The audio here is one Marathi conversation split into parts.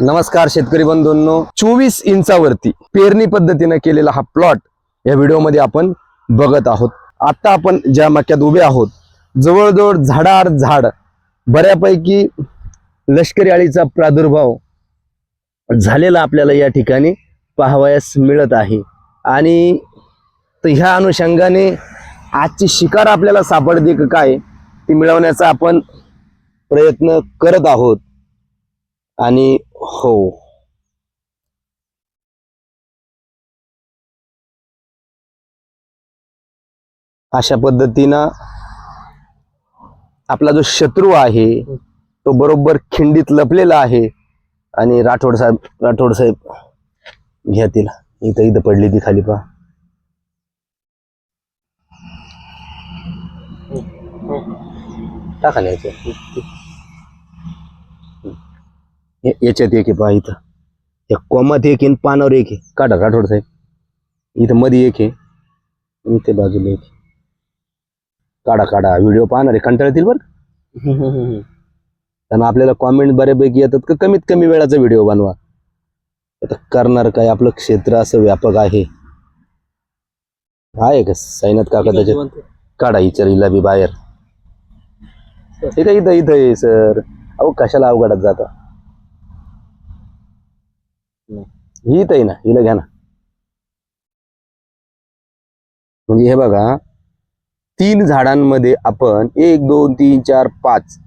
नमस्कार शेतकरी बंधूंनो. चोवीस इंचावरती पेरणी पद्धतीने केलेला हा प्लॉट या व्हिडिओमध्ये आपण बघत आहोत. आता आपण ज्या मक्यात उभे आहोत जवळजवळ झाडार झाड बऱ्यापैकी लष्करी अळीचा प्रादुर्भाव झालेला आपल्याला या ठिकाणी पाहावयास मिळत आहे. आणि तर ह्या अनुषंगाने आजची शिकार आपल्याला सापडते का काय ती मिळवण्याचा आपण प्रयत्न करत आहोत. आणि हो अशा पद्धतीनं आपला जो शत्रू आहे तो बरोबर खिंडीत लपलेला आहे आणि राठोड साहेब राठोड साहेब घ्या तिला. इथं इथं पडली ती खाली पहा. टाका नाही याच्यात. एक आहे पहा इथं. या कोमात एक आहे पानावर एक आहे. काढा राठोड साहेब इथं मध्ये एक आहे. इथे बाजूला एक आहे. काढा काढा. व्हिडिओ पाहणार आहे. कंटाळतील बरं? कारण आपल्याला कॉमेंट बऱ्यापैकी येतात का? कमीत कमी वेळाचा व्हिडिओ बनवा. आता करणार काय? आपलं क्षेत्र असं व्यापक आहे. आहे का? साईनाथ काका त्याच्यात? काढा इचारीला बी बाहेर. हे काय इथं इथं आहे सर. अहो कशाला अवघडात जाता? ही ताई आहे ना हिला घ्या ना. म्हणजे हे बघा तीन झाडांमध्ये आपण एक दोन तीन चार पाच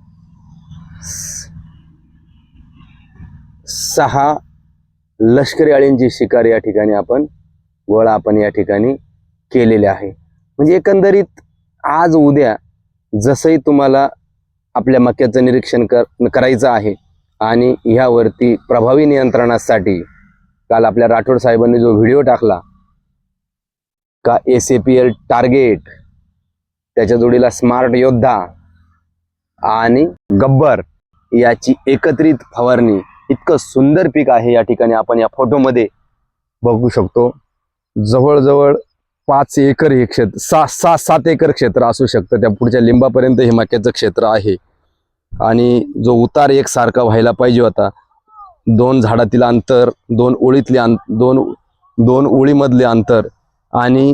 सहा लष्करी अळींची शिकार या ठिकाणी आपण गोळा आपण या ठिकाणी केलेले आहे. म्हणजे एकंदरीत आज उद्या जसंही तुम्हाला आपल्या मक्याचं निरीक्षण कर करायचं आहे आणि ह्यावरती प्रभावी नियंत्रणासाठी काल आपल्या राठोड साहेबांनी जो व्हिडिओ टाकला का S A P L target त्याच्या जोडीला स्मार्ट योद्धा आणि गब्बर याची एकत्रित फवारणी इतकं सुंदर पीक आहे या ठिकाणी आपण या फोटोमध्ये बघू शकतो. जवळजवळ पाच एकर हे क्षेत्र सहा सहा सात एकर क्षेत्र असू शकतं. त्या पुढच्या लिंबापर्यंत हे मक्याचं क्षेत्र आहे. आणि जो उतार एकसारखा व्हायला पाहिजे होता दोन झाडातील अंतर दोन ओळीतले अंत दोन दोन ओळीमधले अंतर आणि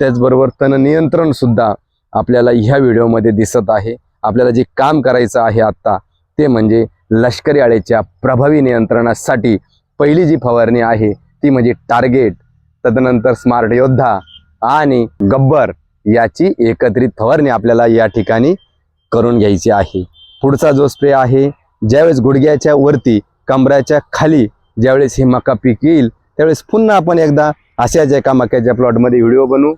त्याचबरोबर तण नियंत्रण सुद्धा आपल्याला ह्या व्हिडिओमध्ये दिसत आहे. आपल्याला जे काम करायचं आहे आत्ता ते म्हणजे लष्करी आळेच्या प्रभावी नियंत्रणासाठी पहिली जी फवारणी आहे ती म्हणजे टार्गेट तदनंतर स्मार्ट योद्धा आणि गब्बर याची एकत्रित फवारणी आपल्याला या ठिकाणी करून घ्यायची आहे. पुढचा जो स्प्रे आहे ज्यावेळेस गुडघ्याच्या वरती कमराच्या खाली ज्यावेळेस हे मका पीक येईल त्यावेळेस पुन्हा आपण एकदा अशाच एका मक्याच्या प्लॉटमध्ये व्हिडिओ बनवू.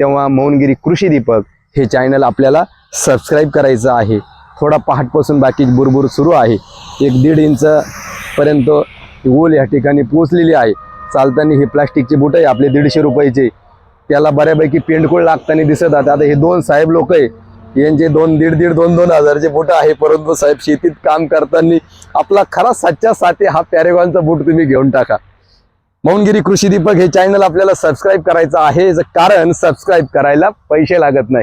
तेव्हा मौनगिरी कृषी दीपक हे चॅनल आपल्याला सबस्क्राईब करायचं आहे. थोडा पहाटपासून बाकी बुरबुर सुरू आहे. एक दीड इंचपर्यंत ओल या ठिकाणी पोचलेली आहे. चालताना ही प्लास्टिकची बुट आहे आपले दीडशे रुपयाचे. त्याला बऱ्यापैकी पेंडकुळ लागताना दिसत आहेत. आता हे दोन साहेब लोक आहे. यांचे दोन दीड दीड दोन दोन हजारचे बूट आहे. परंतु साहेब शेतीत काम करताना आपला खरा सच्चा साते हा पॅरेगॉनचा बूट तुम्ही घेऊन टाका. मौनगिरी कृषी दीपक हे चॅनल आपल्याला सबस्क्राईब करायचं आहे. कारण सबस्क्राईब करायला पैसे लागत नाही.